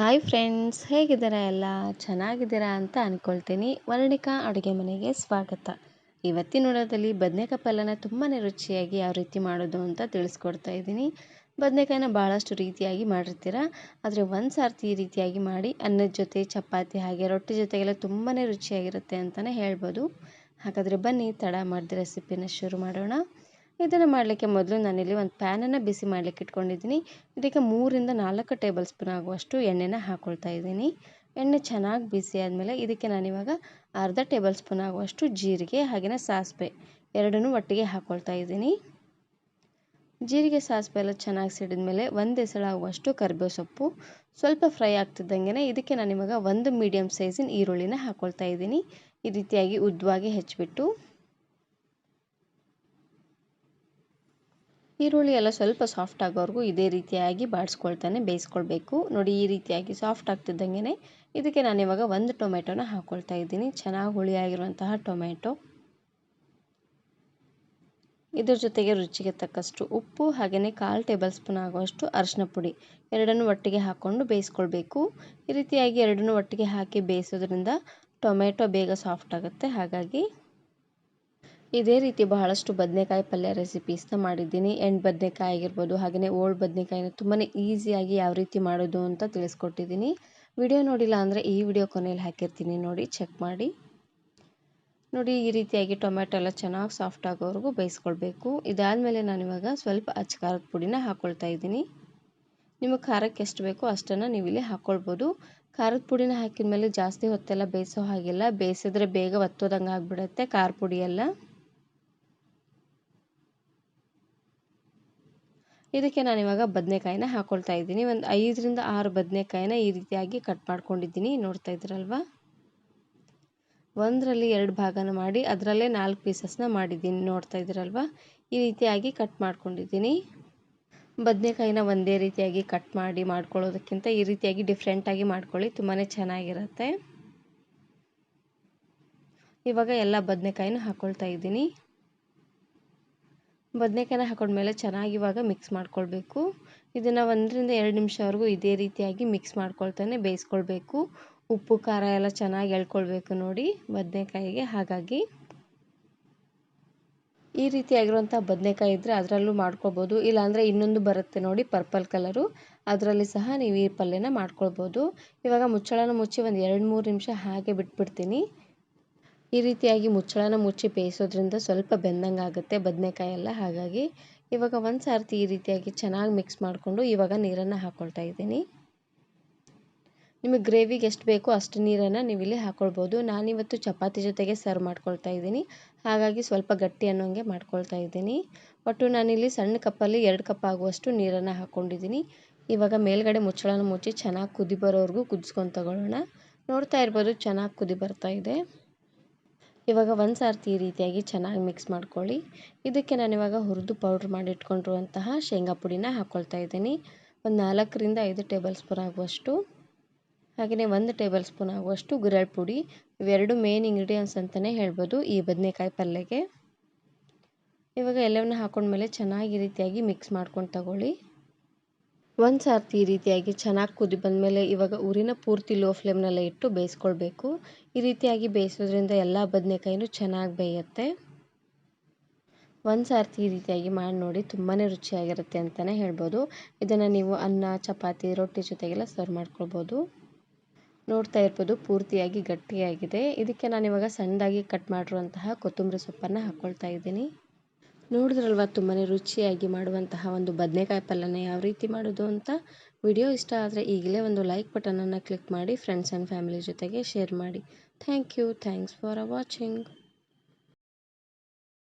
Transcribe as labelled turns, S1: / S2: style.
S1: Hi friends ಹೇಗಿದ್ದೀರಾ ಎಲ್ಲ? ಚೆನ್ನಾಗಿದ್ದೀರಾ ಅಂತ ಅಂದ್ಕೊಳ್ತೀನಿ ವರ್ಣಿಕಾ ಅಡುಗೆ ಮನೆಗೆ ಸ್ವಾಗತ. ಇವತ್ತಿನ ನೋಡೋದಲ್ಲಿ ಬದನೆಕಾಯಿ ಪಲ್ಯನ ತುಂಬಾ ರುಚಿಯಾಗಿ ಯಾವ ರೀತಿ ಮಾಡೋದು ಅಂತ ತಿಳಿಸ್ಕೊಡ್ತಾ ಇದ್ದೀನಿ. ಬದನೆಕಾಯಿನ ಭಾಳಷ್ಟು ರೀತಿಯಾಗಿ ಮಾಡಿರ್ತೀರ? ಆದರೆ ಒಂದು ಸಾರ್ತಿ ಈ ರೀತಿಯಾಗಿ ಮಾಡಿ ಅನ್ನದ ಜೊತೆ, ಚಪಾತಿ ಹಾಗೆ ರೊಟ್ಟಿ ಜೊತೆಗೆಲ್ಲ ತುಂಬಾ ರುಚಿಯಾಗಿರುತ್ತೆ ಅಂತಲೇ ಹೇಳ್ಬೋದು. ಹಾಗಾದರೆ ಬನ್ನಿ, ತಡ ಮಾಡಿದ ರೆಸಿಪಿನ ಶುರು ಮಾಡೋಣ. ಇದನ್ನು ಮಾಡಲಿಕ್ಕೆ ಮೊದಲು ನಾನಿಲ್ಲಿ ಒಂದು ಪ್ಯಾನನ್ನು ಬಿಸಿ ಮಾಡಲಿಕ್ಕೆ ಇಟ್ಕೊಂಡಿದ್ದೀನಿ. ಇದಕ್ಕೆ ಮೂರಿಂದ ನಾಲ್ಕು ಟೇಬಲ್ ಸ್ಪೂನ್ ಆಗುವಷ್ಟು ಎಣ್ಣೆನ ಹಾಕ್ಕೊಳ್ತಾ ಇದ್ದೀನಿ. ಎಣ್ಣೆ ಚೆನ್ನಾಗಿ ಬಿಸಿ ಆದಮೇಲೆ ಇದಕ್ಕೆ ನಾನಿವಾಗ ಅರ್ಧ ಟೇಬಲ್ ಸ್ಪೂನ್ ಆಗುವಷ್ಟು ಜೀರಿಗೆ ಹಾಗೆಯೇ ಸಾಸಿವೆ ಎರಡನ್ನೂ ಒಟ್ಟಿಗೆ ಹಾಕ್ಕೊಳ್ತಾ ಇದ್ದೀನಿ. ಜೀರಿಗೆ, ಸಾಸಿವೆ ಎಲ್ಲ ಚೆನ್ನಾಗಿ ಸಿಡಿದ ಮೇಲೆ ಒಂದು ಎಸಳಾಗುವಷ್ಟು ಕರಿಬೇವು ಸೊಪ್ಪು. ಸ್ವಲ್ಪ ಫ್ರೈ ಆಗ್ತಿದ್ದಂಗೆ ಇದಕ್ಕೆ ನಾನಿವಾಗ ಒಂದು ಮೀಡಿಯಮ್ ಸೈಜಿನ ಈರುಳ್ಳಿನ ಹಾಕ್ಕೊಳ್ತಾ ಇದ್ದೀನಿ. ಈ ರೀತಿಯಾಗಿ ಉದ್ದವಾಗಿ ಹೆಚ್ಚಿಬಿಟ್ಟು. ಈರುಳ್ಳಿ ಎಲ್ಲ ಸ್ವಲ್ಪ ಸಾಫ್ಟ್ ಆಗೋವರೆಗೂ ಇದೇ ರೀತಿಯಾಗಿ ಬಾಡಿಸ್ಕೊಳ್ತಾನೆ, ಬೇಯಿಸ್ಕೊಳ್ಬೇಕು. ನೋಡಿ, ಈ ರೀತಿಯಾಗಿ ಸಾಫ್ಟ್ ಆಗ್ತಿದ್ದಂಗೆ ಇದಕ್ಕೆ ನಾನು ಇವಾಗ ಒಂದು ಟೊಮೆಟೊನ ಹಾಕ್ಕೊಳ್ತಾ ಇದ್ದೀನಿ. ಚೆನ್ನಾಗಿ ಹುಳಿಯಾಗಿರುವಂತಹ ಟೊಮೆಟೊ. ಇದ್ರ ಜೊತೆಗೆ ರುಚಿಗೆ ತಕ್ಕಷ್ಟು ಉಪ್ಪು ಹಾಗೆಯೇ ಕಾಲು ಟೇಬಲ್ ಸ್ಪೂನ್ ಆಗುವಷ್ಟು ಅರಿಶಿನ ಪುಡಿ. ಎರಡನ್ನೂ ಒಟ್ಟಿಗೆ ಹಾಕ್ಕೊಂಡು ಬೇಯಿಸ್ಕೊಳ್ಬೇಕು. ಈ ರೀತಿಯಾಗಿ ಎರಡನ್ನೂ ಒಟ್ಟಿಗೆ ಹಾಕಿ ಬೇಯಿಸೋದ್ರಿಂದ ಟೊಮೆಟೊ ಬೇಗ ಸಾಫ್ಟ್ ಆಗುತ್ತೆ. ಹಾಗಾಗಿ ಇದೇ ರೀತಿ ಬಹಳಷ್ಟು ಬದನೆಕಾಯಿ ಪಲ್ಯ ರೆಸಿಪೀಸ್ನ ಮಾಡಿದ್ದೀನಿ. ಎಂಡ್ ಬದನೆಕಾಯಿ ಆಗಿರ್ಬೋದು ಹಾಗೆಯೇ ಓಲ್ಡ್ ಬದನೆಕಾಯಿನ ತುಂಬಾ ಈಸಿಯಾಗಿ ಯಾವ ರೀತಿ ಮಾಡೋದು ಅಂತ ತಿಳಿಸ್ಕೊಟ್ಟಿದ್ದೀನಿ. ವಿಡಿಯೋ ನೋಡಿಲ್ಲ ಅಂದರೆ ಈ ವಿಡಿಯೋ ಕೊನೆಯಲ್ಲಿ ಹಾಕಿರ್ತೀನಿ ನೋಡಿ ಚೆಕ್ ಮಾಡಿ. ನೋಡಿ, ಈ ರೀತಿಯಾಗಿ ಟೊಮೆಟೊ ಎಲ್ಲ ಚೆನ್ನಾಗಿ ಸಾಫ್ಟ್ ಆಗೋವರೆಗೂ ಬೇಯಿಸ್ಕೊಳ್ಬೇಕು. ಇದಾದಮೇಲೆ ನಾನಿವಾಗ ಸ್ವಲ್ಪ ಅಚ್ಚ ಖಾರದ ಪುಡಿನ ಹಾಕ್ಕೊಳ್ತಾ ಇದ್ದೀನಿ. ನಿಮಗೆ ಖಾರಕ್ಕೆ ಎಷ್ಟು ಬೇಕೋ ಅಷ್ಟನ್ನು ನೀವು ಇಲ್ಲಿ ಹಾಕ್ಕೊಳ್ಬೋದು ಖಾರದ ಪುಡಿನ ಹಾಕಿದ ಮೇಲೆ ಜಾಸ್ತಿ ಹೊತ್ತೆಲ್ಲ ಬೇಯಿಸೋ ಹಾಗಿಲ್ಲ. ಬೇಯಿಸಿದ್ರೆ ಬೇಗ ಒತ್ತೋದಂಗೆ ಆಗಿಬಿಡುತ್ತೆ ಖಾರ ಪುಡಿ ಎಲ್ಲ. ಇದಕ್ಕೆ ನಾನಿವಾಗ ಬದನೆಕಾಯಿನ ಹಾಕ್ಕೊಳ್ತಾ ಇದ್ದೀನಿ. ಒಂದು ಐದರಿಂದ ಆರು ಬದನೆಕಾಯಿನ ಈ ರೀತಿಯಾಗಿ ಕಟ್ ಮಾಡ್ಕೊಂಡಿದ್ದೀನಿ. ನೋಡ್ತಾ ಇದ್ರಲ್ವ ಒಂದರಲ್ಲಿ ಎರಡು ಭಾಗನ ಮಾಡಿ ಅದರಲ್ಲೇ ನಾಲ್ಕು ಪೀಸಸ್ನ ಮಾಡಿದ್ದೀನಿ. ನೋಡ್ತಾ ಇದ್ರಲ್ವ ಈ ರೀತಿಯಾಗಿ ಕಟ್ ಮಾಡ್ಕೊಂಡಿದ್ದೀನಿ. ಬದನೆಕಾಯಿನ ಒಂದೇ ರೀತಿಯಾಗಿ ಕಟ್ ಮಾಡಿ ಮಾಡ್ಕೊಳ್ಳೋದಕ್ಕಿಂತ ಈ ರೀತಿಯಾಗಿ ಡಿಫ್ರೆಂಟಾಗಿ ಮಾಡ್ಕೊಳ್ಳಿ. ತುಂಬಾ ಚೆನ್ನಾಗಿರುತ್ತೆ. ಇವಾಗ ಎಲ್ಲ ಬದನೆಕಾಯಿನ ಹಾಕ್ಕೊಳ್ತಾ ಇದ್ದೀನಿ. ಬದನೆಕಾಯಿನ ಹಾಕೊಂಡ್ಮೇಲೆ ಚೆನ್ನಾಗಿ ಇವಾಗ ಮಿಕ್ಸ್ ಮಾಡ್ಕೊಳ್ಬೇಕು. ಇದನ್ನು ಒಂದರಿಂದ ಎರಡು ನಿಮಿಷವರೆಗೂ ಇದೇ ರೀತಿಯಾಗಿ ಮಿಕ್ಸ್ ಮಾಡ್ಕೊಳ್ತಾನೆ ಬೇಯಿಸ್ಕೊಳ್ಬೇಕು. ಉಪ್ಪು, ಖಾರ ಎಲ್ಲ ಚೆನ್ನಾಗಿ ಎಳ್ಕೊಳ್ಬೇಕು ನೋಡಿ ಬದನೇಕಾಯಿಗೆ ಹಾಗಾಗಿ. ಈ ರೀತಿಯಾಗಿರುವಂಥ ಬದನೆಕಾಯಿ ಇದ್ದರೆ ಅದರಲ್ಲೂ ಮಾಡ್ಕೊಳ್ಬೋದು. ಇಲ್ಲಾಂದರೆ ಇನ್ನೊಂದು ಬರುತ್ತೆ ನೋಡಿ ಪರ್ಪಲ್ ಕಲರು ಅದರಲ್ಲಿ ಸಹ ನೀವು ಈ ಪಲ್ಯನ ಮಾಡ್ಕೊಳ್ಬೋದು. ಇವಾಗ ಮುಚ್ಚಳನ ಮುಚ್ಚಿ ಒಂದು ಎರಡು ಮೂರು ನಿಮಿಷ ಹಾಗೆ ಬಿಟ್ಬಿಡ್ತೀನಿ. ಈ ರೀತಿಯಾಗಿ ಮುಚ್ಚಳನ ಮುಚ್ಚಿ ಬೇಯಿಸೋದ್ರಿಂದ ಸ್ವಲ್ಪ ಬೆಂದಂಗೆ ಆಗುತ್ತೆ ಬದನೇಕಾಯಿ ಎಲ್ಲ ಹಾಗಾಗಿ ಇವಾಗ ಒಂದು ಸಾರ್ತಿ ಈ ರೀತಿಯಾಗಿ ಚೆನ್ನಾಗಿ ಮಿಕ್ಸ್ ಮಾಡಿಕೊಂಡು ಇವಾಗ ನೀರನ್ನು ಹಾಕ್ಕೊಳ್ತಾ ಇದ್ದೀನಿ. ನಿಮಗೆ ಗ್ರೇವಿಗೆ ಎಷ್ಟು ಬೇಕೋ ಅಷ್ಟು ನೀರನ್ನು ನೀವು ಇಲ್ಲಿ ಹಾಕ್ಕೊಳ್ಬೋದು ನಾನಿವತ್ತು ಚಪಾತಿ ಜೊತೆಗೆ ಸರ್ವ್ ಮಾಡ್ಕೊಳ್ತಾ ಇದ್ದೀನಿ. ಹಾಗಾಗಿ ಸ್ವಲ್ಪ ಗಟ್ಟಿ ಅನ್ನೋಂಗೆ ಮಾಡ್ಕೊಳ್ತಾ ಇದ್ದೀನಿ. ಒಟ್ಟು ನಾನಿಲ್ಲಿ ಸಣ್ಣ ಕಪ್ಪಲ್ಲಿ ಎರಡು ಕಪ್ ಆಗುವಷ್ಟು ನೀರನ್ನು ಹಾಕ್ಕೊಂಡಿದ್ದೀನಿ ಇವಾಗ ಮೇಲ್ಗಡೆ ಮುಚ್ಚಳನ ಮುಚ್ಚಿ ಚೆನ್ನಾಗಿ ಕುದಿ ಬರೋವರೆಗೂ ಕುದಿಸ್ಕೊಂಡು ತಗೊಳ್ಳೋಣ. ನೋಡ್ತಾ ಇರ್ಬೋದು ಚೆನ್ನಾಗಿ ಕುದಿ ಬರ್ತಾ ಇದೆ. ಇವಾಗ ಒಂದು ಸಾರ್ತಿ ಈ ರೀತಿಯಾಗಿ ಚೆನ್ನಾಗಿ ಮಿಕ್ಸ್ ಮಾಡ್ಕೊಳ್ಳಿ. ಇದಕ್ಕೆ ನಾನಿವಾಗ ಹುರಿದು ಪೌಡ್ರ್ ಮಾಡಿಟ್ಕೊಂಡಿರುವಂತಹ ಶೇಂಗಾ ಪುಡಿನ ಹಾಕ್ಕೊಳ್ತಾ ಇದ್ದೀನಿ. ಒಂದು ನಾಲ್ಕರಿಂದ ಐದು ಟೇಬಲ್ ಸ್ಪೂನ್ ಆಗುವಷ್ಟು. ಹಾಗೆಯೇ ಒಂದು ಟೇಬಲ್ ಸ್ಪೂನ್ ಆಗುವಷ್ಟು ಗುರಳ್ ಪುಡಿ. ಇವೆರಡು ಮೇನ್ ಇಂಗ್ರೀಡಿಯೆಂಟ್ಸ್ ಅಂತಲೇ ಹೇಳ್ಬೋದು ಈ ಬದನೆಕಾಯಿ ಪಲ್ಯಗೆ ಇವಾಗ ಎಲ್ಲವನ್ನ ಹಾಕೊಂಡ್ಮೇಲೆ ಚೆನ್ನಾಗಿ ರೀತಿಯಾಗಿ ಮಿಕ್ಸ್ ಮಾಡ್ಕೊಂಡು ತಗೊಳ್ಳಿ. ಒಂದು ಸರ್ತಿ ಈ ರೀತಿಯಾಗಿ ಚೆನ್ನಾಗಿ ಕುದಿ ಬಂದಮೇಲೆ ಇವಾಗ ಉರಿನ ಪೂರ್ತಿ ಲೋ ಫ್ಲೇಮ್ನಲ್ಲೇ ಇಟ್ಟು ಬೇಯಿಸ್ಕೊಳ್ಬೇಕು. ಈ ರೀತಿಯಾಗಿ ಬೇಯಿಸೋದ್ರಿಂದ ಎಲ್ಲ ಬದನೆಕಾಯಿನೂ ಚೆನ್ನಾಗಿ ಬೇಯುತ್ತೆ. ಒಂದು ಸರ್ತಿ ಈ ರೀತಿಯಾಗಿ ಮಾಡಿ ನೋಡಿ ತುಂಬಾ ರುಚಿಯಾಗಿರುತ್ತೆ ಅಂತಲೇ ಹೇಳ್ಬೋದು. ಇದನ್ನು ನೀವು ಅನ್ನ, ಚಪಾತಿ, ರೊಟ್ಟಿ ಜೊತೆಗೆಲ್ಲ ಸರ್ವ್ ಮಾಡ್ಕೊಳ್ಬೋದು. ನೋಡ್ತಾ ಇರ್ಬೋದು ಪೂರ್ತಿಯಾಗಿ ಗಟ್ಟಿಯಾಗಿದೆ. ಇದಕ್ಕೆ ನಾನು ಇವಾಗ ಸಣ್ಣದಾಗಿ ಕಟ್ ಮಾಡಿರುವಂತಹ ಕೊತ್ತಂಬರಿ ಸೊಪ್ಪನ್ನು ಹಾಕ್ಕೊಳ್ತಾ ಇದ್ದೀನಿ. ನೋಡಿದ್ರಲ್ವ ತುಂಬಾ ರುಚಿಯಾಗಿ ಮಾಡುವಂತಹ ಒಂದು ಬದನೆಕಾಯಿ ಪಲ್ಯನ ಯಾವ ರೀತಿ ಮಾಡೋದು ಅಂತ? ವಿಡಿಯೋ ಇಷ್ಟ ಆದರೆ ಈಗಲೇ ಒಂದು ಲೈಕ್ ಬಟನನ್ನು ಕ್ಲಿಕ್ ಮಾಡಿ ಫ್ರೆಂಡ್ಸ್ ಆ್ಯಂಡ್ ಫ್ಯಾಮಿಲಿ ಜೊತೆಗೆ ಶೇರ್ ಮಾಡಿ. Thank you thanks for watching